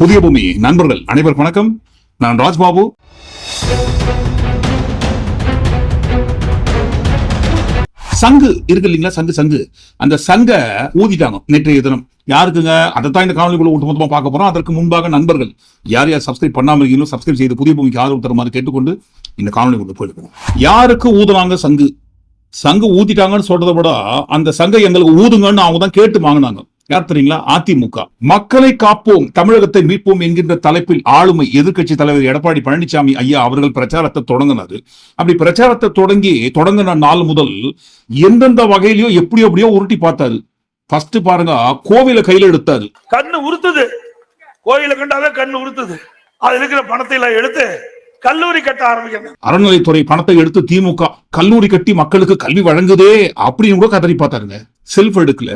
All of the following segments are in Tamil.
புதிய பூமி. நண்பர்கள் அனைவருக்கும் வணக்கம். நான் ராஜ்பாபு. சங்கு இருக்கு இல்லைங்களா? சங்கு சங்கு. அந்த சங்க ஊதிட்டாங்க நேற்றைய தினம். யாருக்குங்க? அதைத்தான் இந்த காணொலிக்குள்ள ஒட்டுமொத்தமா பார்க்க போறோம். அதற்கு முன்பாக நண்பர்கள். யார் யார் சப்ஸ்கிரைப் பண்ணாம இருக்கீங்களோ சப்ஸ்கிரைப் செய்து புதிய பூமிக்கு ஆதரவு தருமாறு கேட்டுக்கொண்டு இந்த காணொலி கொண்டு போயிருக்கோம் யாருக்கு ஊதுனாங்க சங்கு? சங்கு ஊதிட்டாங்கன்னு சொல்றதை விட அந்த சங்கை எங்களுக்கு ஊதுங்கன்னு அவங்க தான் கேட்டு வாங்கினாங்க. யார் தெரியுங்களா? அதிமுக. மக்களை காப்போம் தமிழகத்தை மீட்போம் என்கின்ற தலைப்பில் ஆளுமை எதிர்க்கட்சி தலைவர் எடப்பாடி பழனிசாமி ஐயா அவர்கள் பிரச்சாரத்தை தொடங்கினாரு. அப்படி பிரச்சாரத்தை தொடங்கி தொடங்கின நாள் முதல் எந்தெந்த வகையிலயோ எப்படி எப்படியோ உருட்டி பார்த்தாரு. ஃபர்ஸ்ட் பாருங்க கோவில கையில எடுத்தாரு. கண்ணு உறுத்துது. கோயில கண்டாவே கண்ணு உறுத்துது. அது இருக்கிற பணத்தை எல்லாம் எடுத்து கல்லூரி கட்ட ஆரம்பிக்கணும் அறநிலைத்துறை பணத்தை எடுத்து திமுக கல்லூரி கட்டி மக்களுக்கு கல்வி வழங்குதே அப்படின்னு கூட கதறி பார்த்தாருங்க. செல்ஃப் எடுக்கல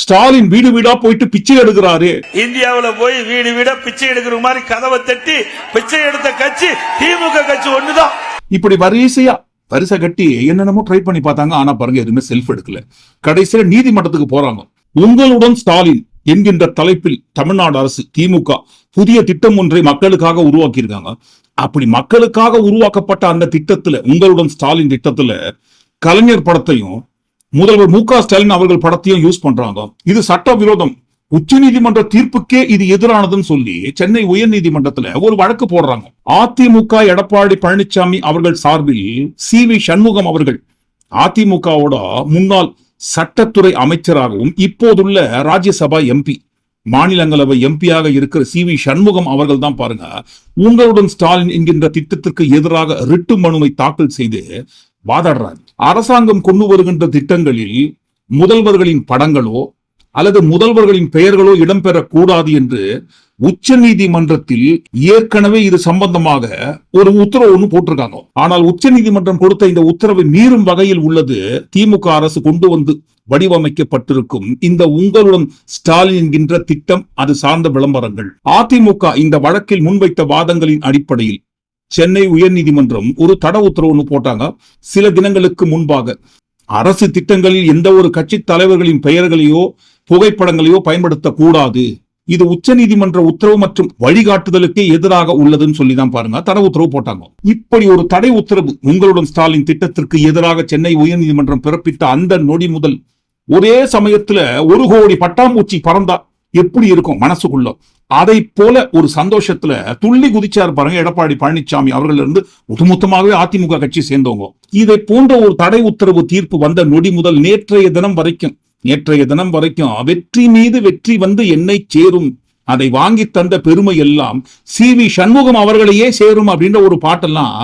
ஸ்டாலின் வீடு வீடா போயிட்டு பிச்சை எடுக்கிறாரு. இந்தியாவுல போய் வீடு வீடா பிச்சை எடுக்கிற மாதிரி கதவை தட்டி பிச்சை எடுத்த கட்சி திமுக கட்சி ஒண்ணுதான். இப்படி வரிசையா வரிசை கட்டி என்னென்னமோ ட்ரை பண்ணி பார்த்தாங்க. ஆனா பாருங்க எதுவுமே செல்ஃப் எடுக்கல. கடைசியில நீதிமன்றத்துக்கு போறாங்க. உங்களுடன் ஸ்டாலின் என்கின்ற தலைப்பில் தமிழ்நாடு அரசு திமுக புதிய திட்டம் ஒன்றை மக்களுக்காக உருவாக்கி இருக்காங்க அப்படி மக்களுக்காக உருவாக்கப்பட்ட அந்த திட்டத்துல உங்களுடன் ஸ்டாலின் திட்டத்துல கலைஞர் படத்தையும் முதல்வர் மு க ஸ்டாலின் அவர்கள் படத்தையும் யூஸ் பண்றாங்க. இது சட்ட விரோதம் உச்சநீதிமன்ற தீர்ப்புக்கே இது எதிரானதுன்னு சொல்லி சென்னை உயர் நீதிமன்றத்துல ஒரு வழக்கு போடுறாங்க. அதிமுக எடப்பாடி பழனிசாமி அவர்கள் சார்பில் சி வி சண்முகம் அவர்கள் அதிமுகவோட முன்னாள் சட்டத்துறை அமைச்சராகவும் இப்போதுள்ள ராஜ்யசபா எம்பி மாநிலங்களவை எம்பியாக இருக்கிற சி வி சண்முகம் அவர்கள் தான் பாருங்க. உங்களுடன் ஸ்டாலின் என்கின்ற திட்டத்திற்கு எதிராக ரிட்டு மனுவை தாக்கல் செய்து வாதாடுறாரு. அரசாங்கம் கொண்டு வருகின்ற திட்டங்களில் முதல்வர்களின் படங்களோ அல்லது முதல்வர்களின் பெயர்களோ இடம்பெறக்கூடாது என்று உச்ச நீதிமன்றத்தில் ஏற்கனவே இது சம்பந்தமாக ஒரு உத்தரவு ஒண்ணு போட்டிருக்காங்க. ஆனால் உச்ச நீதிமன்றம் கொடுத்த இந்த உத்தரவை மீறும் வகையில் உள்ளது திமுக அரசு கொண்டு வந்து வடிவமைக்கப்பட்டிருக்கும் இந்த உங்களுடன் ஸ்டாலின் என்கின்ற திட்டம் அது சார்ந்த விளம்பரங்கள். அதிமுக இந்த வழக்கில் முன்வைத்த வாதங்களின் அடிப்படையில் சென்னை உயர்நீதிமன்றம் ஒரு தட உத்தரவு ஒன்று போட்டாங்க. சில தினங்களுக்கு முன்பாக. அரசு திட்டங்களில் எந்த ஒரு கட்சி தலைவர்களின் பெயர்களையோ புகைப்படங்களையோ பயன்படுத்தக்கூடாது. இது உச்ச நீதிமன்ற உத்தரவு மற்றும் வழிகாட்டுதலுக்கு எதிராக உள்ளதுன்னு சொல்லி தான் பாருங்க. தடை உத்தரவு போட்டாங்க. இப்படி ஒரு தடை உத்தரவு உங்களுடன் ஸ்டாலின் திட்டத்திற்கு எதிராக சென்னை உயர்நீதிமன்றம் பிறப்பித்த அந்த நொடி முதல் ஒரே சமயத்துல ஒரு கோடி பட்டாம்பூச்சி பறந்தா எப்படி இருக்கும் மனசுக்குள்ள? அதை போல ஒரு சந்தோஷத்துல துள்ளி குதிச்சார் பாருங்க எடப்பாடி பழனிசாமி அவர்கள் இருந்து ஒட்டுமொத்தமாகவே அதிமுக கட்சி சேர்ந்தவங்க. இதை போன்ற ஒரு தடை உத்தரவு தீர்ப்பு வந்த நொடி முதல் நேற்றைய தினம் வரைக்கும் நேற்றைய தினம் வரைக்கும் வெற்றி மீது வெற்றி வந்து என்னை சேரும் அதை வாங்கி தந்த பெருமை எல்லாம் சி வி சண்முகம் அவர்களையே சேரும் அப்படின்ற ஒரு பாட்டெல்லாம்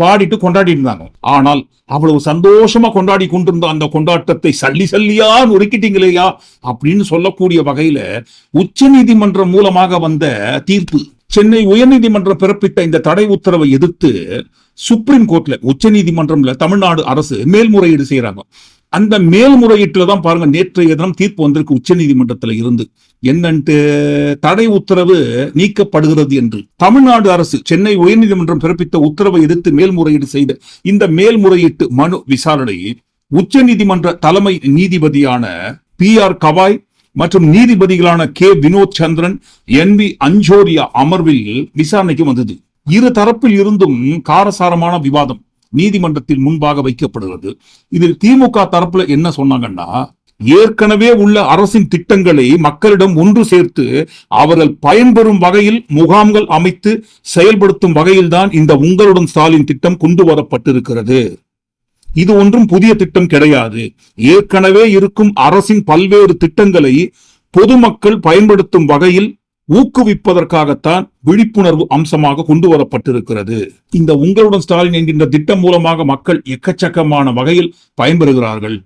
பாடிட்டு கொண்டாடிட்டு இருந்தாங்க ஆனால் அவ்வளவு சந்தோஷமா கொண்டாடி கொண்டிருந்த அந்த கொண்டாட்டத்தை சல்லி சல்லியா நொறுக்கிட்டீங்களேயா அப்படின்னு சொல்லக்கூடிய வகையில உச்ச நீதிமன்றம் மூலமாக வந்த தீர்ப்பு. சென்னை உயர்நீதிமன்றம் பிறப்பித்த இந்த தடை உத்தரவை எதிர்த்து சுப்ரீம் கோர்ட்ல உச்ச நீதிமன்றம்ல தமிழ்நாடு அரசு மேல்முறையீடு செய்யறாங்க. அந்த மேல்முறையீட்டுல தான் பாருங்க நேற்றைய தினம் தீர்ப்பு வந்திருக்கு உச்ச நீதிமன்றத்துல இருந்து. என்னன்ட்டு தடை உத்தரவு நீக்கப்படுகிறது என்று. தமிழ்நாடு அரசு சென்னை உயர்நீதிமன்றம் பிறப்பித்த உத்தரவை எதிர்த்து மேல்முறையீடு செய்த இந்த மேல்முறையீட்டு மனு விசாரணை உச்ச நீதிமன்ற தலைமை நீதிபதியான பி ஆர் கவாய் மற்றும் நீதிபதிகளான K Vinod Chandran N V Anjaria அமர்வில் விசாரணைக்கு வந்தது. இரு தரப்பில் இருந்தும் காரசாரமான விவாதம். நீதிமன்றத்தின் முன்பாக வைக்கப்படுகிறது. இதில் திமுக தரப்புல என்ன சொன்னாங்கன்னா ஏற்கனவே உள்ள அரசின் திட்டங்களை மக்களிடம் ஒன்று சேர்த்து அவர்கள் பயன்பெறும் வகையில் முகாம்கள் அமைத்து செயல்படுத்தும் வகையில்தான் இந்த உங்களுடன் ஸ்டாலின் திட்டம் கொண்டு வரப்பட்டிருக்கிறது. இது ஒன்றும் புதிய திட்டம் கிடையாது. ஏற்கனவே இருக்கும் அரசின் பல்வேறு திட்டங்களை பொதுமக்கள் பயன்படுத்தும் வகையில் ஊக்குவிப்பதற்காகத்தான் விழிப்புணர்வு அம்சமாக கொண்டு வரப்பட்டிருக்கிறது. இந்த உங்களுடன் ஸ்டாலின் என்கின்ற திட்டம் மூலமாக மக்கள் எக்கச்சக்கமான வகையில் பயன்பெறுகிறார்கள்.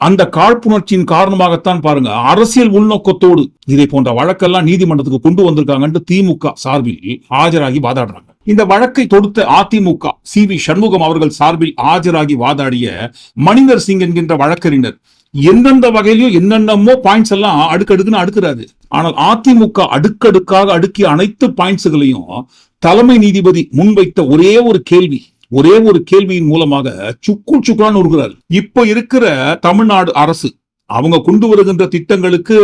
அந்த காழ்ப்புணர்ச்சியின் காரணமாகத்தான் பாருங்க அரசியல் உள்நோக்கத்தோடு இதை போன்ற வழக்கெல்லாம் நீதிமன்றத்துக்கு கொண்டு வந்திருக்காங்கன்னு திமுக சார்பில் ஆஜராகி வாதாடுறாங்க. இந்த வழக்கை தொடுத்த அதிமுக சி வி சண்முகம் அவர்கள் சார்பில் ஆஜராகி வாதாடிய மணிந்தர் சிங் என்கின்ற வழக்கறிஞர் எந்தெந்த வகையிலும் என்னென்னமோ பாயிண்ட்ஸ் எல்லாம் அடுக்கடுக்குன்னு அடுக்குறாரு. ஆனால் அதிமுக அடுக்கடுக்காக அடுக்கிய அனைத்து பாயிண்ட்ஸுகளையும் தலைமை நீதிபதி முன்வைத்த ஒரே ஒரு கேள்வி ஒரே ஒரு கேள்வியின் மூலமாக சுக்கு சுக்குலான்னு இருக்கிறார் இப்ப இருக்கிற தமிழ்நாடு அரசு அவங்க கொண்டு வருகின்ற திட்டங்களுக்கு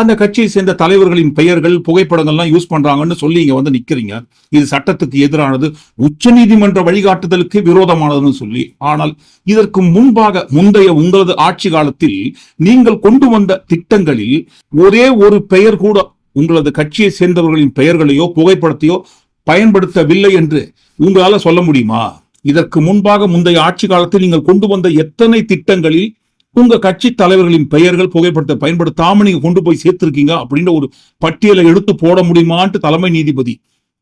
அந்த கட்சியை சேர்ந்த தலைவர்களின் பெயர்கள் புகைப்படங்கள்லாம் யூஸ் பண்றாங்கன்னு சொல்லி இங்க வந்து நிக்கிறீங்க. இது சட்டத்துக்கு எதிரானது உச்சநீதிமன்ற வழிகாட்டுதலுக்கு விரோதமானதுன்னு சொல்லி. ஆனால் இதற்கு முன்பாக முந்தைய உங்களது ஆட்சி காலத்தில் நீங்கள் கொண்டு வந்த திட்டங்களில் ஒரே ஒரு பெயர் கூட உங்களது கட்சியை சேர்ந்தவர்களின் பெயர்களையோ புகைப்படத்தையோ பயன்படுத்தவில்லை என்று உங்களால சொல்ல முடியுமா? இதற்கு முன்பாக முந்தைய ஆட்சி காலத்தில் நீங்கள் கொண்டு வந்த எத்தனை திட்டங்களில் உங்க கட்சி தலைவர்களின் பெயர்கள் புகைப்படத்தை பயன்படுத்தாம நீங்க கொண்டு போய் சேர்த்திருக்கீங்க அப்படின்ற ஒரு பட்டியலை எடுத்து போட முடியுமான்ட்டு தலைமை நீதிபதி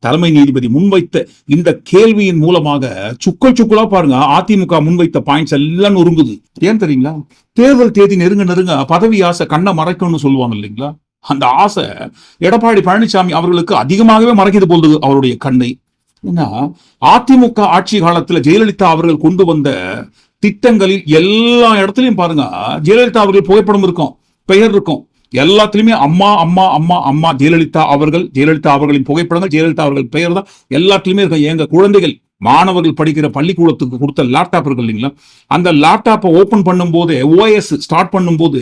தலைமை நீதிபதி முன்வைத்த இந்த கேள்வியின் மூலமாக சுக்க சுக்கலா பாருங்க அதிமுக முன்வைத்த பாயிண்ட்ஸ் எல்லாம் நொறுங்குது. ஏன் தெரியுங்களா? தேர்தல் தேதி நெருங்க நெருங்க பதவி ஆசை கண்ணை மறைக்கணும்னு சொல்லுவாங்க இல்லைங்களா? அந்த ஆசை எடப்பாடி பழனிசாமி அவர்களுக்கு அதிகமாகவே மறைக்கிறது போகுது அவருடைய கண்ணை. ஏன்னா அதிமுக ஆட்சி காலத்துல ஜெயலலிதா அவர்கள் கொண்டு வந்த திட்டங்களில் எல்லா இடத்துலையும் பாருங்க ஜெயலலிதா அவர்கள் புகைப்படம் இருக்கும் பெயர் இருக்கும். எல்லாத்துலயுமே அம்மா அம்மா அம்மா அம்மா ஜெயலலிதா அவர்கள் ஜெயலலிதா அவர்களின் புகைப்படங்கள் ஜெயலலிதா அவர்கள் பெயர் தான். எல்லாத்துலயுமே இருக்கும் எங்க குழந்தைகள் மாணவர்கள் படிக்கிற பள்ளிக்கூடத்துக்கு கொடுத்த லேப்டாப் இருக்கு இல்லைங்களா? அந்த லேப்டாப்பை ஓபன் பண்ணும்போது ஓஎஸ் ஸ்டார்ட் பண்ணும்போது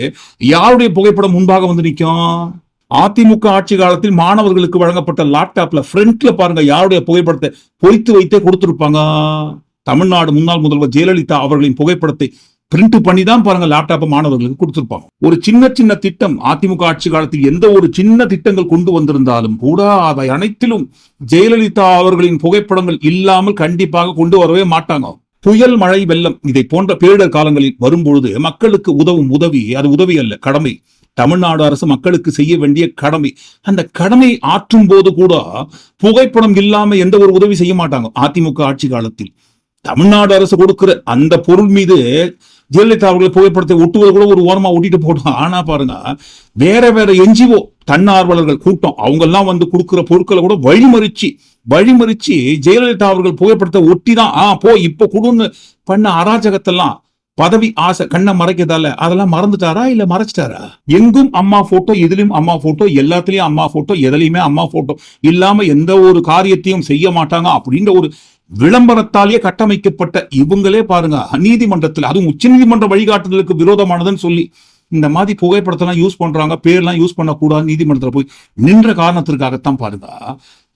யாருடைய புகைப்படம் முன்பாக வந்து நிற்கும்? அதிமுக ஆட்சி காலத்தில் மாணவர்களுக்கு வழங்கப்பட்ட லேப்டாப்ல ஃப்ரண்ட்ல பாருங்க யாருடைய புகைப்படத்தை பொறித்து வைத்தே கொடுத்துருப்பாங்க? தமிழ்நாடு முன்னாள் முதல்வர் ஜெயலலிதா அவர்களின் புகைப்படத்தை பிரிண்ட் பண்ணி தான் பாருங்க லேப்டாப் மாணவர்களுக்கு கொடுத்துருப்பாங்க. ஒரு சின்ன சின்ன திட்டம் அதிமுக ஆட்சி காலத்தில் எந்த ஒரு சின்ன திட்டங்கள் கொண்டு வந்திருந்தாலும் கூட அதை அனைத்திலும் ஜெயலலிதா அவர்களின் புகைப்படங்கள் இல்லாமல் கண்டிப்பாக கொண்டு வரவே மாட்டாங்க. புயல் மழை வெள்ளம் இதை போன்ற பேரிடர் காலங்களில் வரும்பொழுது மக்களுக்கு உதவும் உதவி அது உதவி அல்ல கடமை. தமிழ்நாடு அரசு மக்களுக்கு செய்ய வேண்டிய கடமை. அந்த கடமை ஆற்றும் போது கூட புகைப்படம் இல்லாம எந்த ஒரு உதவி செய்ய மாட்டாங்க அதிமுக ஆட்சி காலத்தில். தமிழ்நாடு அரசு கொடுக்கிற அந்த பொருள் மீது ஜெயலலிதா அவர்களை புகைப்படத்தை ஒட்டுவது கூட ஒரு ஓரமா ஒட்டிட்டு போட்டோம். ஆனா பாருங்க வேற வேற என்ஜிஓ தன்னார்வலர்கள் கூட்டம் அவங்க எல்லாம் வந்து கொடுக்குற பொருட்களை கூட வழிமறிச்சு வழிமறிச்சு ஜெயலலிதா அவர்கள் புகைப்படத்தை ஒட்டி தான் ஆ போ இப்ப கொடுன்னு பண்ண அராஜகத்தெல்லாம் பதவி ஆசை கண்ணை மறைக்கிறதால அதெல்லாம் மறந்துட்டாரா இல்ல மறைச்சிட்டாரா? எங்கும் அம்மா போட்டோ எதிலும் அம்மா போட்டோ எல்லாத்துலயும் அம்மா போட்டோ எதுலயுமே அம்மா போட்டோ. இல்லாம எந்த ஒரு காரியத்தையும் செய்ய மாட்டாங்க அப்படின்ற ஒரு விளம்பரத்தாலேயே கட்டமைக்கப்பட்ட இவங்களே பாருங்க நீதிமன்றத்தில் அதுவும் உச்ச நீதிமன்ற வழிகாட்டுதலுக்கு விரோதமானதுன்னு சொல்லி இந்த மாதிரி புகைப்படத்தெல்லாம் யூஸ் பண்றாங்க பேர்லாம் யூஸ் பண்ணக்கூடாது நீதிமன்றத்தில் போய் நின்ற காரணத்திற்காகத்தான் பாருங்க.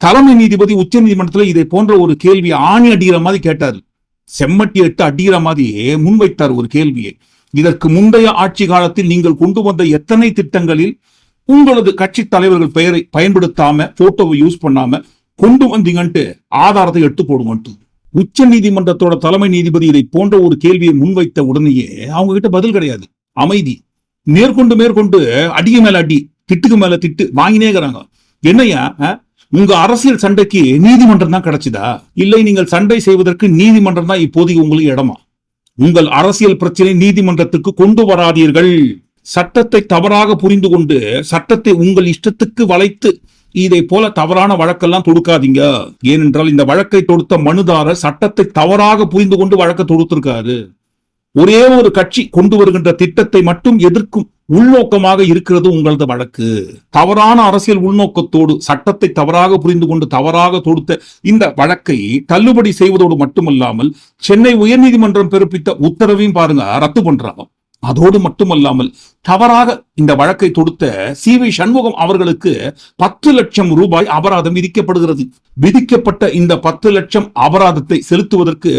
தலைமை நீதிபதி உச்ச நீதிமன்றத்தில் இதை போன்ற ஒரு கேள்வியை ஆணி அடிகிற மாதிரி கேட்டாரு. செம்மட்டி எட்டு அடிகிற மாதிரியே முன்வைத்தார் ஒரு கேள்வியை. இதற்கு முந்தைய ஆட்சி காலத்தில் நீங்கள் கொண்டு வந்த எத்தனை திட்டங்களில் உங்களது கட்சி தலைவர்கள் பெயரை பயன்படுத்தாம போட்டோவை யூஸ் பண்ணாம கொண்டு வந்தீங்கன்ட்டு ஆதாரத்தை எடுத்து போடுங்கன்ட்டு. உச்ச நீதிமன்றத்தோட தலைமை நீதிபதி இதை போன்ற ஒரு கேள்வியை முன்வைத்த உடனேயே அவங்க கிட்ட பதில் கிடையாது. அமைதி. மேற்கொண்டு மேற்கொண்டு அடிக்கு மேல அடி திட்டுக்கு மேல திட்டு வாங்கினே இருக்கிறாங்க. என்னையா உங்க அரசியல் சண்டைக்கு நீதிமன்றம் தான் கிடைச்சதா? இல்லை நீங்கள் சண்டை செய்வதற்கு நீதிமன்றம் தான் இப்போதைக்கு உங்களுக்கு இடமா? உங்கள் அரசியல் பிரச்சனை நீதிமன்றத்துக்கு கொண்டு வராதீர்கள். சட்டத்தை தவறாக புரிந்து கொண்டு சட்டத்தை உங்கள் இஷ்டத்துக்கு வளைத்து இதை போல தவறான வழக்கெல்லாம் தொடுக்காதீங்க. ஏனென்றால் இந்த வழக்கை தொடுத்த மனுதாரர் சட்டத்தை தவறாக புரிந்து கொண்டு வழக்கை தொடுத்திருக்காரு. ஒரே ஒரு கட்சி கொண்டு வருகின்ற திட்டத்தை மட்டும் எதிர்க்கும் உள்நோக்கமாக இருக்கிறது உங்களது வழக்கு. தவறான அரசியல் உள்நோக்கத்தோடு சட்டத்தை தவறாக புரிந்து கொண்டு தவறாக தொடுத்த இந்த வழக்கை தள்ளுபடி செய்வதோடு மட்டுமல்லாமல் சென்னை உயர்நீதிமன்றம் பிறப்பித்த உத்தரவையும் பாருங்க ரத்து பண்றாங்க. அதோடு மட்டுமல்லாமல் தவறாக இந்த வழக்கை தொடுத்த சி வி சண்முகம் அவர்களுக்கு பத்து லட்சம் ரூபாய் அபராதம் விதிக்கப்படுகிறது. விதிக்கப்பட்ட இந்த பத்து லட்சம் அபராதத்தை செலுத்துவதற்கு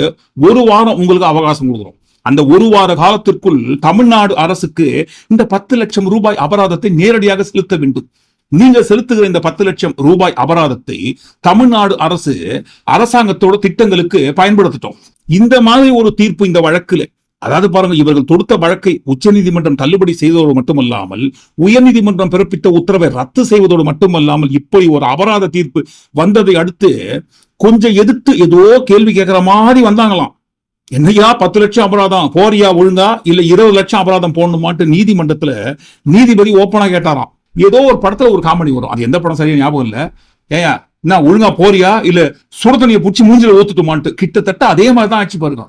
ஒரு வாரம் உங்களுக்கு அவகாசம் கொடுக்குறோம். அந்த ஒரு வார காலத்திற்குள் தமிழ்நாடு அரசுக்கு இந்த பத்து லட்சம் ரூபாய் அபராதத்தை நேரடியாக செலுத்த வேண்டும். நீங்க செலுத்துகிற இந்த பத்து லட்சம் ரூபாய் அபராதத்தை தமிழ்நாடு அரசு அரசாங்கத்தோட திட்டங்களுக்கு பயன்படுத்திட்டோம். இந்த மாதிரி ஒரு தீர்ப்பு இந்த வழக்குல அதாவது பாருங்க இவர்கள் தொடுத்த வழக்கை உச்சநீதிமன்றம் தள்ளுபடி செய்ததோடு மட்டுமல்லாமல் உயர்நீதிமன்றம் பிறப்பித்த உத்தரவை ரத்து செய்வதோடு மட்டுமல்லாமல் இப்படி ஒரு அபராத தீர்ப்பு வந்ததை அடுத்து கொஞ்சம் எதிர்த்து ஏதோ கேள்வி கேட்கிற மாதிரி வந்தாங்களாம். என்னையா பத்து லட்சம் அபராதம்? போறியா ஒழுங்கா? இல்ல இருபது லட்சம் அபராதம் போடணுமான்ட்டு நீதிமன்றத்துல நீதிபதி ஓப்பனா கேட்டாராம். ஏதோ ஒரு படத்துல ஒரு காமெடி வரும். அது எந்த படம் சரியா ஞாபகம் இல்ல. ஏயா என்ன ஒழுங்கா போறியா? இல்ல சுடுதண்ணியை பிடிச்சி மூஞ்சில ஊத்துட்டுமான்ட்டு கிட்டத்தட்ட அதே மாதிரி தான் ஆச்சு பாருங்க.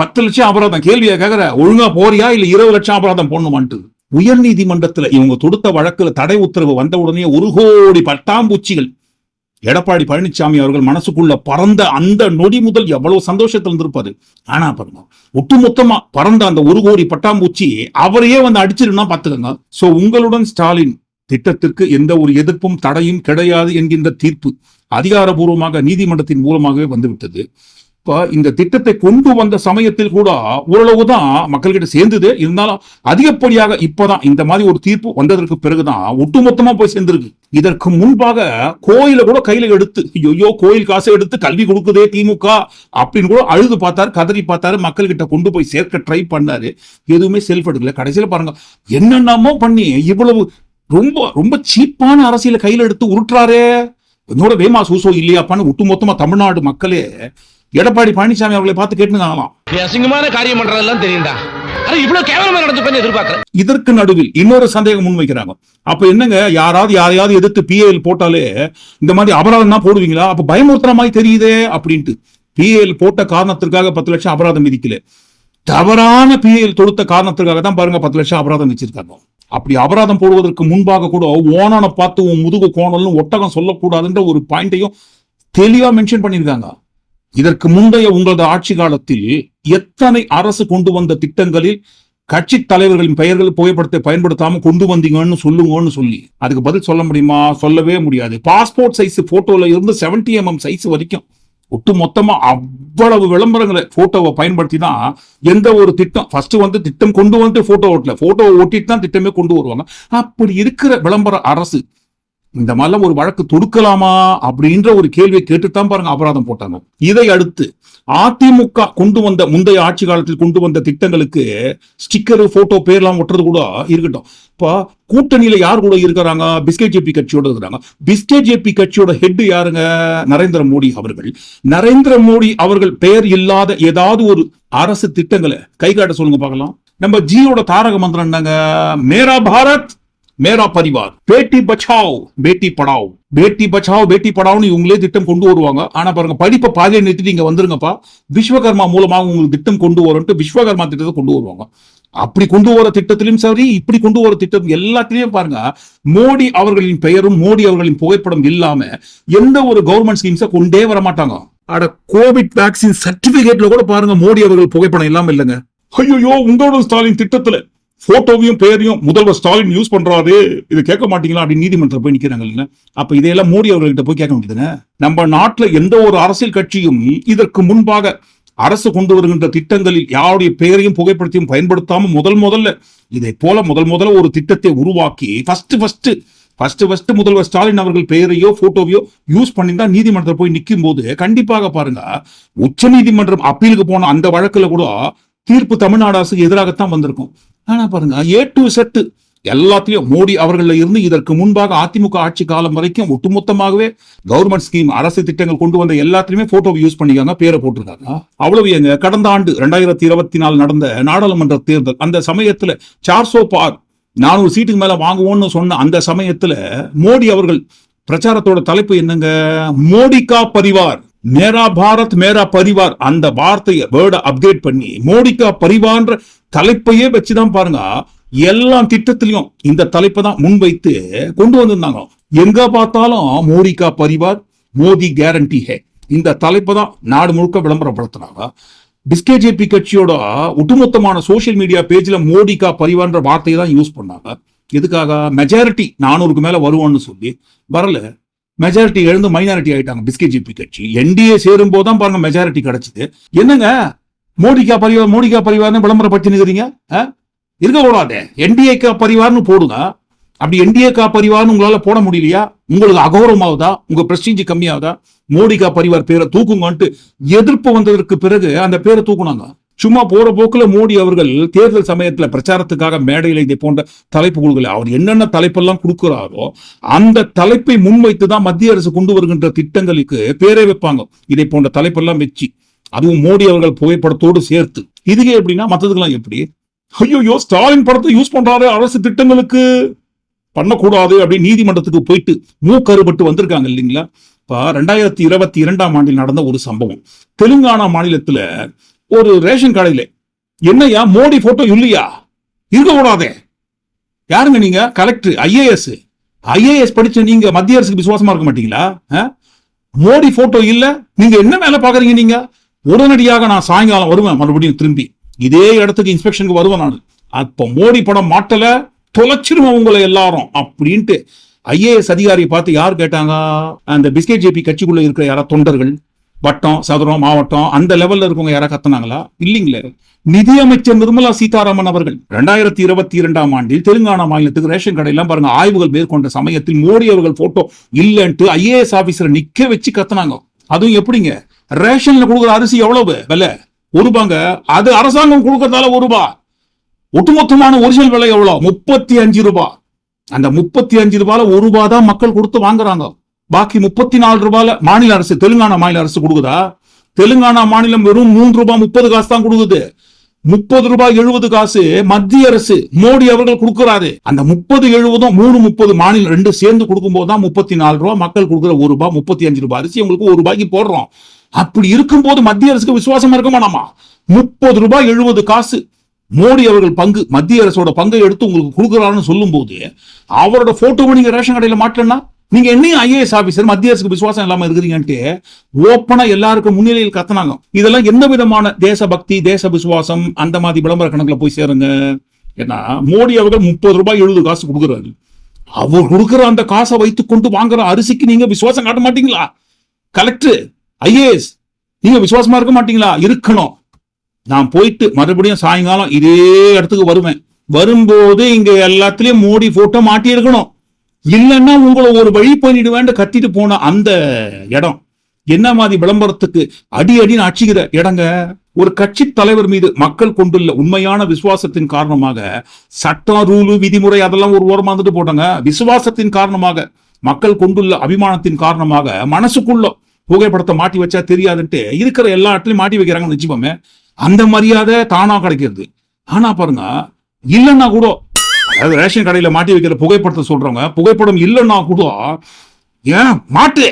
பத்து லட்சம் அபராதம் கேள்வியை கேக்குற? ஒழுங்கா போறியா? இல்ல இருபது லட்சம் அபராதம் போடணுமான்ட்டு? உயர் நீதிமன்றத்துல இவங்க தொடுத்த வழக்குல தடை உத்தரவு வந்த உடனே ஒரு கோடி பட்டாம்பூச்சிகள். எடப்பாடி பழனிசாமி அவர்கள் மனசுக்குள்ள பறந்த அந்த நொடி முதல் எவ்வளவு சந்தோஷத்துல இருந்திருப்பாரு? ஆனா பாருங்க ஒட்டுமொத்தமா பறந்த அந்த ஒரு கோடி பட்டாம்பூச்சி அவரையே வந்து அடிச்சிருன்னா பாத்துக்கோங்க. சோ உங்களுடன் ஸ்டாலின் திட்டத்திற்கு எந்த ஒரு எதிர்ப்பும் தடையும் கிடையாது என்கின்ற தீர்ப்பு அதிகாரபூர்வமாக நீதிமன்றத்தின் மூலமாகவே வந்துவிட்டது. இப்ப இந்த திட்டத்தை கொண்டு வந்த சமயத்தில் கூட ஓரளவுதான் மக்கள்கிட்ட சேர்ந்தது. இருந்தாலும் அதிகப்படியாக இப்பதான் இந்த மாதிரி ஒரு தீர்ப்பு வந்ததற்கு பிறகுதான் ஒட்டுமொத்தமா போய் சேர்ந்திருக்கு. இதற்கு முன்பாக கோயில கூட கையில எடுத்து ஐயோ கோயில் காசை எடுத்து கல்வி கொடுக்குதே திமுக அப்படின்னு கூட அழுது பார்த்தாரு கதறி பார்த்தாரு மக்கள்கிட்ட கொண்டு போய் சேர்க்க ட்ரை பண்ணாரு. எதுவுமே செல்ஃப் எடுக்கல. கடைசியில பாருங்க என்னென்னமோ பண்ணி இவ்வளவு ரொம்ப ரொம்ப சீப்பான அரசியல கையில எடுத்து உருட்டுறாரே. என்னோட வேமா சூசோ இல்லையாப்பான்னு ஒட்டுமொத்தமா தமிழ்நாடு மக்களே எடப்பாடி பழனிசாமி அவர்களை பார்த்து கேட்டுனாங்களாம் நீ அசிங்கமான காரியம் பண்றதெல்லாம் தெரியும்டா. இதற்கு நடுவில் இன்னொரு சந்தேகம் முன்வைக்கிறாங்க. அப்ப என்னங்க யாராவது யாரையாவது எதிர்த்து பிஏஎல் போட்டாலே இந்த மாதிரி அபராதம் தான் போடுவீங்களா? அப்ப பயமுறுத்துற மாதிரி தெரியுதே அப்படின்ட்டு. பிஏஎல் போட்ட காரணத்திற்காக பத்து லட்சம் அபராதம் விதிக்கல. தவறான பிஏஎல் தொடுத்த காரணத்திற்காக தான் பாருங்க பத்து லட்சம் அபராதம் வச்சிருக்காங்க அப்படி அபராதம் போடுவதற்கு முன்பாக கூட ஓனான பார்த்து உன் முதுகு கோணல்னு ஒட்டகம் சொல்லக்கூடாதுன்ற ஒரு பாயிண்டையும் தெளிவா மென்ஷன் பண்ணியிருக்காங்க. இதற்கு முந்தைய உங்களது ஆட்சி காலத்தில் எத்தனை அரசு கொண்டு வந்த திட்டங்களில் கட்சி தலைவர்களின் பெயர்கள் புகைப்படத்தை பயன்படுத்தாம கொண்டு வந்தீங்கன்னு சொல்லுங்கன்னு சொல்லி. அதுக்கு பதில் சொல்ல முடியுமா? சொல்லவே முடியாது. பாஸ்போர்ட் சைஸ் போட்டோல இருந்து 70 எம்எம் சைஸ் வரைக்கும் ஒட்டு மொத்தமா அவ்வளவு விளம்பரங்களை போட்டோவை பயன்படுத்தி தான் எந்த ஒரு திட்டம் ஃபர்ஸ்ட் வந்து திட்டம் கொண்டு வந்துட்டு போட்டோ ஓட்டல. போட்டோவை ஓட்டிட்டு தான் திட்டமே கொண்டு வருவாங்க. அப்படி இருக்கிற விளம்பர அரசு இந்த மாதிரிலாம் ஒரு வழக்கு தொடுக்கலாமா அப்படின்ற ஒரு கேள்வியை கேட்டுத்தான் பாருங்க அபராதம் போட்டாங்க. இதை அடுத்து அதிமுக கொண்டு வந்த முந்தைய ஆட்சி காலத்தில் கொண்டு வந்த திட்டங்களுக்கு ஸ்டிக்கரு போட்டோ பேர்லாம் ஒட்டுறது கூட இருக்கட்டும். இப்போ கூட்டணியில யார் கூட இருக்கிறாங்க? பிஸ்கெட் ஜேபி கட்சியோட இருக்கிறாங்க. பிஸ்கெட் ஜேபி கட்சியோட ஹெட் யாருங்க? நரேந்திர மோடி அவர்கள். நரேந்திர மோடி அவர்கள் பெயர் இல்லாத ஏதாவது ஒரு அரசு திட்டங்களை கை காட்ட சொல்லுங்க பார்க்கலாம். நம்ம ஜியோட தாரக மந்திரம் என்னங்க மேரா பாரத்! மேரா பரிவார். பேட்டி பச்சாவ் பேட்டி படாவ். பேட்டி பச்சாவ் பேட்டி படாவ்னு இவங்களே திட்டம் கொண்டு வருவாங்க. ஆனா பாருங்க படிப்பை பாதியை நிறுத்திட்டு இங்க வந்துருங்கப்பா. விஸ்வகர்மா மூலமாக உங்களுக்கு திட்டம் கொண்டு வரன்ட்டு விஸ்வகர்மா திட்டத்தை கொண்டு வருவாங்க. அப்படி கொண்டு வர திட்டத்திலும் சரி இப்படி கொண்டு வர திட்டம் எல்லாத்திலையும் பாருங்க மோடி அவர்களின் பெயரும் மோடி அவர்களின் புகைப்படம் இல்லாம எந்த ஒரு கவர்மெண்ட் ஸ்கீம்ஸை கொண்டே வர மாட்டாங்க அட கோவிட் வேக்சின் சர்டிபிகேட்ல கூட பாருங்க மோடி அவர்கள் புகைப்படம் இல்லாம இல்லைங்க. ஐயோ உங்களோட ஸ்டாலின் திட்டத்துல. போட்டோவையும் பெயரையும் முதல்வர் ஸ்டாலின் யூஸ் பண்றாரு. இது கேட்க மாட்டீங்களா? அப்படின்னு நீதிமன்றத்தில் போய் நிற்கிறாங்க இல்லைங்க அப்ப இதையெல்லாம் மோடி அவர்கள்ட்ட போய் கேட்க வேண்டியதுங்க நம்ம நாட்டுல எந்த ஒரு அரசியல் கட்சியும் இதற்கு முன்பாக அரசு கொண்டு வருகின்ற திட்டங்களில் யாருடைய பெயரையும் புகைப்படத்தையும் பயன்படுத்தாம முதல் முதல்ல இதை போல முதல் முதல்ல ஒரு திட்டத்தை உருவாக்கி ஃபர்ஸ்ட் ஃபர்ஸ்ட் ஃபர்ஸ்ட் ஃபர்ஸ்ட் முதல்வர் ஸ்டாலின் அவர்கள் பெயரையோ போட்டோவையோ யூஸ் பண்ணியிருந்தா நீதிமன்றத்தில் போய் நிற்கும் போது கண்டிப்பாக பாருங்க உச்ச நீதிமன்றம் அப்பீலுக்கு போன அந்த வழக்குல கூட தீர்ப்பு தமிழ்நாடு அரசுக்கு எதிராகத்தான் வந்திருக்கும். ஆனா பாருங்க ஏ டு செட்டு எல்லாத்தையும் மோடி அவர்கள இருந்து இதற்கு முன்பாக அதிமுக ஆட்சி காலம் வரைக்கும் ஒட்டுமொத்தமாகவே கவர்மெண்ட் ஸ்கீம் அரசு திட்டங்கள் கொண்டு வந்த எல்லாத்திலுமே போட்டோ யூஸ் பண்ணிக்காங்க பேரை போட்டிருக்காங்க. அவ்வளவு எங்க கடந்த ஆண்டு ரெண்டாயிரத்தி இருபத்தி நாலு நடந்த நாடாளுமன்ற தேர்தல் அந்த சமயத்துல சார்சோ பார் நானூறு சீட்டுக்கு மேல வாங்குவோம்னு சொன்ன அந்த சமயத்துல மோடி அவர்கள் பிரச்சாரத்தோட தலைப்பு என்னங்க? மோடிகா பரிவார் மேரா பாரத் மேரா பரிவார் அந்த வார்த்தையை வேர்டை அப்டேட் பண்ணி மோடிகா பரிவார்ன்ற தலைப்பையே வச்சுதான் பாருங்க. எல்லா திட்டத்திலையும் இந்த தலைப்பை தான் முன்வைத்து கொண்டு வந்திருந்தாங்க. எங்க பார்த்தாலும் மோடிகா பரிவார் மோதி கேரண்டி ஹே. இந்த தலைப்பை தான் நாடு முழுக்க விளம்பரப்படுத்தினாங்க பிஸ்கேஜேபி கட்சியோட ஒட்டுமொத்தமான சோஷியல் மீடியா பேஜ்ல மோடிகா பரிவார்ன்ற வார்த்தையை தான் யூஸ் பண்ணாங்க. எதுக்காக? மெஜாரிட்டி நானூறுக்கு மேல வருவோம்னு சொல்லி. வரல. மெஜாரிட்டி எழுந்து மைனாரிட்டி ஆயிட்டாங்க பிஸ்கேஜிபி கட்சி. என்டிஏ சேரும் போதுதான் பாருங்க மெஜாரிட்டி கிடைச்சது. என்னங்க? மோடிகா பரிவார் மோடிகா பரிவார்னு விளம்பரப்படுத்தினுக்கிறீங்க இருக்கக்கூடாது என்டிஏக்கா பரிவார்னு போடுங்க. அப்படி என்டிஏக்கா பரிவார்னு உங்களால போட முடியலையா? உங்களுக்கு அகௌரவமாகுதா உங்க பிரஸ்டீஜ் கம்மியாகுதா மோடிகா பரிவார் பேரை தூக்குங்கன்ட்டு எதிர்ப்பு வந்ததற்கு பிறகு அந்த பேரை தூக்குனாங்க. சும்மா போற போக்குல மோடி அவர்கள் தேர்தல் சமயத்துல பிரச்சாரத்துக்காக மேடையில் இதை போன்ற தலைப்பு கொடுக்கல. அவர் என்னென்ன தலைப்பெல்லாம் கொடுக்கிறாரோ அந்த தலைப்பை முன்வைத்து தான் மத்திய அரசு கொண்டு வருகின்ற திட்டங்களுக்கு பேரே வைப்பாங்க. இதை போன்ற தலைப்பெல்லாம் வச்சு அதுவும் மோடி அவர்கள் புகைப்படத்தோடு சேர்த்து. இதுக்கே எப்படின்னா மற்றதுக்கெல்லாம் எப்படி? ஐயோ ஸ்டாலின் படத்தை யூஸ் பண்றாரு அரசு திட்டங்களுக்கு பண்ணக்கூடாது அப்படின்னு நீதிமன்றத்துக்கு போயிட்டு மூக்கருபட்டு வந்திருக்காங்க இல்லைங்களா? இப்போ ரெண்டாயிரத்தி இருபத்தி இரண்டாம் ஆண்டில் நடந்த ஒரு சம்பவம். தெலுங்கானா மாநிலத்துல ஒரு ரேஷன் கடையில் என்னய்யா மோடி போட்டோ இல்லையா? இருக்க கூடாதே. யாருங்க நீங்க? கலெக்டர் ஐஏஎஸ் ஐஏஎஸ் படிச்ச நீங்க மத்திய அரசுக்கு விசுவாசமா இருக்க மாட்டீங்களா? மோடி போட்டோ இல்ல நீங்க என்ன வேலை பாக்குறீங்க நீங்க? உடனடியாக நான் சாயங்காலம் வருவேன் மறுபடியும் திரும்பி. இதே இடத்துக்கு இன்ஸ்பெக்ஷனுக்கு வருவேன் நான். அப்போ மோடி படம் மாட்டல தொலைச்சிருவேன் உங்களை எல்லாரும் அப்படின்ட்டு ஐஏஎஸ் அதிகாரியை பார்த்து யார் கேட்டாங்க? அந்த பிஸ்கெட் ஜேபி கட்சிக்குள்ள இருக்கிற யாரா தொண்டர்கள்? வட்டம் சதுரம் மாவட்டம் அந்த லெவல்ல இருக்கவங்க யாரா கத்துனாங்களா? இல்லைங்களே. நிதியமைச்சர் நிர்மலா சீதாராமன் அவர்கள் ரெண்டாயிரத்தி இருபத்தி இரண்டாம் ஆண்டில் தெலுங்கானா மாநிலத்துக்கு ரேஷன் கடையெல்லாம் பாருங்க ஆய்வுகள் மேற்கொண்ட சமயத்தில் மோடி அவர்கள் போட்டோ இல்லைன்ட்டு ஐஏஎஸ் ஆபீசரை நிக்க வச்சு கத்துனாங்க. அதுவும் எப்படிங்க? ரேஷன்ல கொடுக்குற அரிசி எவ்வளவு? விலை. ஒரு ரூபாங்க. அது அரசாங்கம் கொடுக்கறதால ஒரு ரூபா. ஒட்டுமொத்தமான ஒரிஜினல் விலை எவ்வளவு முப்பத்தி அஞ்சு ரூபாய் அந்த முப்பத்தி அஞ்சு ரூபாயில ஒரு ரூபாய் தான் மக்கள் கொடுத்து வாங்குறாங்க. பாக்கி முப்பத்தி நாலு ரூபாயில மாநில அரசு தெலுங்கானா மாநில அரசு கொடுக்குதா? தெலுங்கானா மாநிலம் வெறும் மூன்று ரூபாய் முப்பது காசு தான் கொடுக்குது. முப்பது ரூபாய் எழுபது காசு மத்திய அரசு மோடி அவர்கள் கொடுக்கிறாரு. அந்த முப்பது எழுபதும் மூணு முப்பது மாநிலம் ரெண்டு சேர்ந்து கொடுக்கும் போதுதான் முப்பத்தி நாலு ரூபாய் மக்கள் கொடுக்குற ஒரு ரூபாய் முப்பத்தி அஞ்சு ரூபாய் அரிசி உங்களுக்கு ஒரு ரூபாய்க்கு போடுறோம். அப்படி இருக்கும்போது மத்திய அரசுக்கு விசுவாசமா இருக்க வேணாமா முப்பது ரூபாய் எழுபது காசு மோடி அவர்கள் பங்கு மத்திய அரசோட பங்கை எடுத்து உங்களுக்கு கொடுக்குறாருன்னு சொல்லும்போது அவரோட போட்டோவை நீங்க ரேஷன் கடையில மாட்டலன்னா நீங்க என்னையும் ஐஏஎஸ் ஆபீசர் மத்திய அரசுக்கு விசுவாசம் இல்லாம இருக்கிறீங்கன்ட்டு ஓப்பனா எல்லாருக்கும் முன்னிலையில் கத்தனாங்க. இதெல்லாம் எந்த விதமான தேசபக்தி தேச விசுவாசம் அந்த மாதிரி விளம்பர கணக்குல போய் சேருங்க? ஏன்னா மோடி அவர்கள் முப்பது ரூபாய் எழுபது காசு கொடுக்குறாரு. அவர் கொடுக்குற அந்த காசை வைத்து கொண்டு வாங்குற அரிசிக்கு நீங்க விசுவாசம் காட்ட மாட்டீங்களா? கலெக்டர் ஐஏஎஸ் நீங்க விசுவாசமா இருக்க மாட்டீங்களா? இருக்கணும். நான் போயிட்டு மறுபடியும் சாயங்காலம் இதே இடத்துக்கு வருவேன். வரும்போது இங்க எல்லாத்துலயும் மோடி போட்டோ மாட்டி இருக்கணும் இல்லைன்னா உங்களை ஒரு வழி பண்ணிடுவேன் கத்திட்டு போன அந்த இடம். என்ன மாதிரி விளம்பரத்துக்கு அடி அடின்னு அடிச்சுக்கிற இடங்க. ஒரு கட்சி தலைவர் மீது மக்கள் கொண்டுள்ள உண்மையான விசுவாசத்தின் காரணமாக சட்டம் ரூலு விதிமுறை அதெல்லாம் ஒரு ஓரமா வந்துட்டு போட்டாங்க. விசுவாசத்தின் காரணமாக மக்கள் கொண்டுள்ள அபிமானத்தின் காரணமாக மனசுக்குள்ள புகைப்படத்தை மாட்டி வச்சா தெரியாதுன்ட்டு இருக்கிற எல்லா இடத்துலையும் மாட்டி வைக்கிறாங்கன்னு வச்சுப்போமே அந்த மரியாதை தானா கிடைக்கிறது. ஆனா பாருங்க இல்லைன்னா கூட அதாவது ரேஷன் கடையில மாட்டி வைக்கிற புகைப்படத்தை சொல்றவங்க புகைப்படம் இல்லைன்னா கூட ஏன் மாட்டு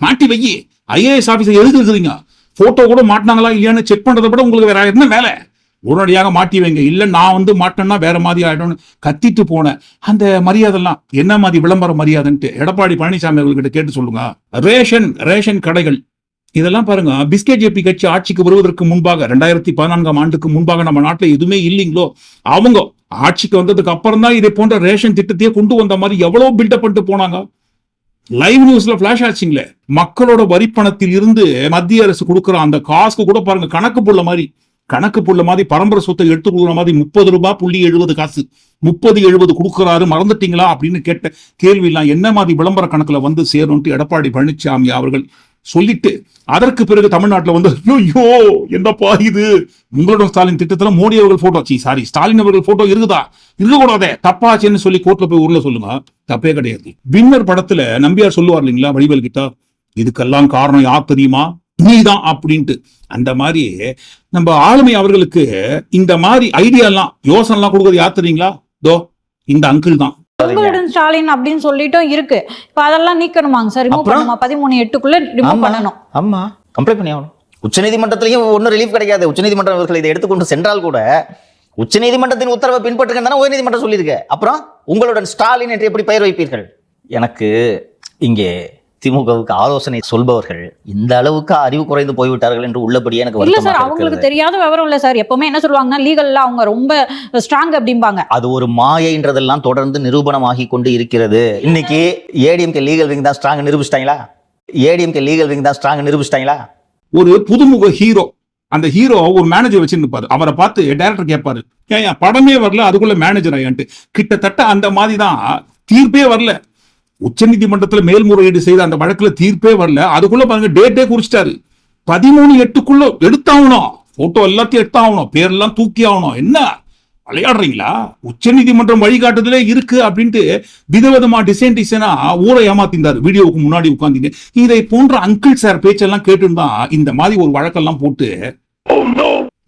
மாட்டி வை ஐஏஎஸ் ஆஃபீஸர் எதுக்கு இருக்கிறீங்க போட்டோ கூட மாட்டினாங்களா இல்லையான்னு செக் பண்றதை விட உங்களுக்கு வேற என்ன வேலை உடனடியாக மாட்டி வைங்க. இல்லை நான் வந்து மாட்டேன்னா வேற மாதிரி ஆயிடும்னு கத்திட்டு போனேன். அந்த மரியாதைலாம் என்ன மாதிரி விளம்பர மரியாதைன்ட்டு எடப்பாடி பழனிசாமி அவர்கிட்ட கேட்டு சொல்லுங்க. ரேஷன் ரேஷன் கடைகள் இதெல்லாம் பாருங்க பிஸ்கெட் ஜேபி கட்சி ஆட்சிக்கு வருவதற்கு முன்பாக ரெண்டாயிரத்தி பதினான்காம் ஆண்டுக்கு முன்பாக நம்ம நாட்டில் எதுவுமே இல்லைங்களோ அவங்க ஆட்சிக்கு வந்ததுக்கு அப்புறம் தான் இதே போன்ற ரேஷன் திட்டத்தையே கொண்டு வந்த மாதிரி எவ்வளவு பில்டப் பண்ணிட்டு போனாங்க. லைவ் நியூஸ்ல பிளாஷ் ஆச்சுங்களே. மக்களோட வரிப்பணத்தில் இருந்து மத்திய அரசு கொடுக்குற அந்த காசுக்கு கூட பாருங்க கணக்கு புள்ள மாதிரி கணக்கு புள்ள மாதிரி பரம்பரை சொத்தை எடுத்து கொடுக்குற மாதிரி முப்பது ரூபாய் புள்ளி எழுபது காசு முப்பது எழுபது கொடுக்குறாரு மறந்துட்டீங்களா அப்படின்னு கேட்ட கேள்வி எல்லாம் என்ன மாதிரி விளம்பர கணக்குல வந்து சேரும்ட்டு எடப்பாடி பழனிசாமி அவர்கள் சொல்லிட்டு அதற்கு பிறகு தமிழ்நாட்டில் வந்து ஐயோ என்னப்பா இது? உங்களோட ஸ்டாலின் திட்டத்தில் மோடி அவர்கள் போட்டோ சி சாரி ஸ்டாலின் அவர்கள் போட்டோ இருக்குதா? இருக்கக்கூடாதே தப்பாச்சுன்னு சொல்லி கோர்ட்ல போய் ஊர்ல சொல்லுங்க. தப்பே கிடையாது. வின்னர் படத்துல நம்பியார் சொல்லுவார் இல்லைங்களா வடிவேல் கிட்ட? இதுக்கெல்லாம் காரணம் யார் தெரியுமா? நீதான் அப்படின்ட்டு. அந்த மாதிரி நம்ம ஆளுமை அவர்களுக்கு இந்த மாதிரி ஐடியாலாம் யோசனைலாம் கொடுக்குறது கொடுக்கறது யார் தெரியுங்களா? தோ இந்த அங்கிள் தான். உங்களுடன் ஸ்டாலின் அப்படின்னு சொல்லிட்டும் இருக்கு. இப்ப அதெல்லாம் நீக்கணுமாங்க சார்? ரிமூவ்? பண்ணுமா? பதிமூணு எட்டுக்குள்ள ரிமூவ் பண்ணணும். ஆமா. கம்ப்ளைண்ட் பண்ணி ஆகணும் உச்சநீதிமன்றத்திலையும் ஒன்றும் ரிலீஃப் கிடைக்காது. உச்சநீதிமன்றம் இவர்கள் இதை எடுத்துக்கொண்டு சென்றால் கூட உச்சநீதிமன்றத்தின் உத்தரவை பின்பற்றுங்க உயர்நீதிமன்றம் சொல்லியிருக்கு. அப்புறம் உங்களுடன் ஸ்டாலின் என்று எப்படி பெயர் வைப்பீர்கள்? எனக்கு இங்கே திமுகவுக்கு ஆலோசனை சொல்பவர்கள் இந்த அளவுக்கு அறிவு குறைந்து போய்விட்டார்கள் என்று உள்ளபடியே எனக்கு இல்ல சார் அவங்களுக்கு தெரியாத விவரம் இல்ல சார். எப்பவுமே என்ன சொல்லுவாங்கன்னா லீகல்ல அவங்க ரொம்ப ஸ்ட்ராங் அப்படிம்பாங்க. அது ஒரு மாயைன்றதெல்லாம் தொடர்ந்து நிரூபணமாகி கொண்டு இருக்கிறது. இன்னைக்கு ஏடிஎம்கே லீகல் விங் தான் ஸ்ட்ராங் நிரூபிச்சிட்டாங்களா? ஏடிஎம்கே லீகல் விங் தான் ஸ்ட்ராங் நிரூபிச்சிட்டாங்களா? ஒரு புதுமுக ஹீரோ அந்த ஹீரோ ஒரு மேனேஜர் வச்சிருப்பாரு அவரை பார்த்து டைரக்டர் கேட்பாரு ஏன் ஏன் படமே வரல அதுக்குள்ள மேனேஜர் ஆயான்ட்டு. கிட்டத்தட்ட அந்த மாதிரி தான் தீர்ப்பே வரல. உச்சநீதிமன்றத்துல மேல்முறையீடு செய்த அந்த வழக்குல தீர்ப்பே வரல. அதுக்குள்ள பாருங்க டேட்டே குறிச்சிட்டாரு. பதிமூணு எட்டுக்குள்ள எடுத்தாகணும். போட்டோ எல்லாத்தையும் எடுத்தாகணும். பேரெல்லாம் தூக்கி ஆகணும். என்ன? விளையாடுறீங்களா? உச்சநீதிமன்றம் வழிகாட்டுதலே இருக்கு அப்படின்ட்டு விதவிதமா டிசைன் டிசைனா ஊரை ஏமாத்திருந்தாரு. வீடியோவுக்கு முன்னாடி உட்கார்ந்தீங்க. இதை போன்ற அங்கிள் சார் பேச்செல்லாம் கேட்டுதான் இந்த மாதிரி ஒரு வழக்கெல்லாம் போட்டு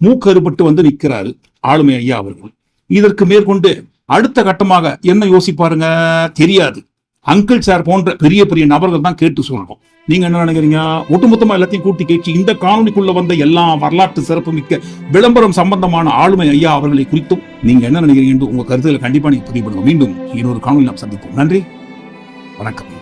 மூக்கறுபட்டு வந்து நிக்கிறாரு ஆளுமை ஐயா அவர்கள். இதற்கு மேற்கொண்டு அடுத்த கட்டமாக என்ன யோசிப்பாருங்க? தெரியாது. அங்கிள் சார் போன்ற பெரிய பெரிய நபர்கள் தான் கேட்டு சொல்லணும் நீங்க என்ன நினைக்கிறீங்க? ஒட்டுமொத்தமா எல்லாத்தையும் கூட்டி கேட்டு இந்த காணொலிக்குள்ள வந்த எல்லா வரலாற்று சிறப்புமிக்க விளம்பரம் சம்பந்தமான ஆளுமை ஐயா அவர்களை குறித்தும் நீங்க என்ன நினைக்கிறீங்க என்று உங்க கருத்துக்களை கண்டிப்பா நீங்க பதிவு பண்ணுங்க மீண்டும் இன்னொரு காணொலி நாம் சந்திப்போம். நன்றி. வணக்கம்.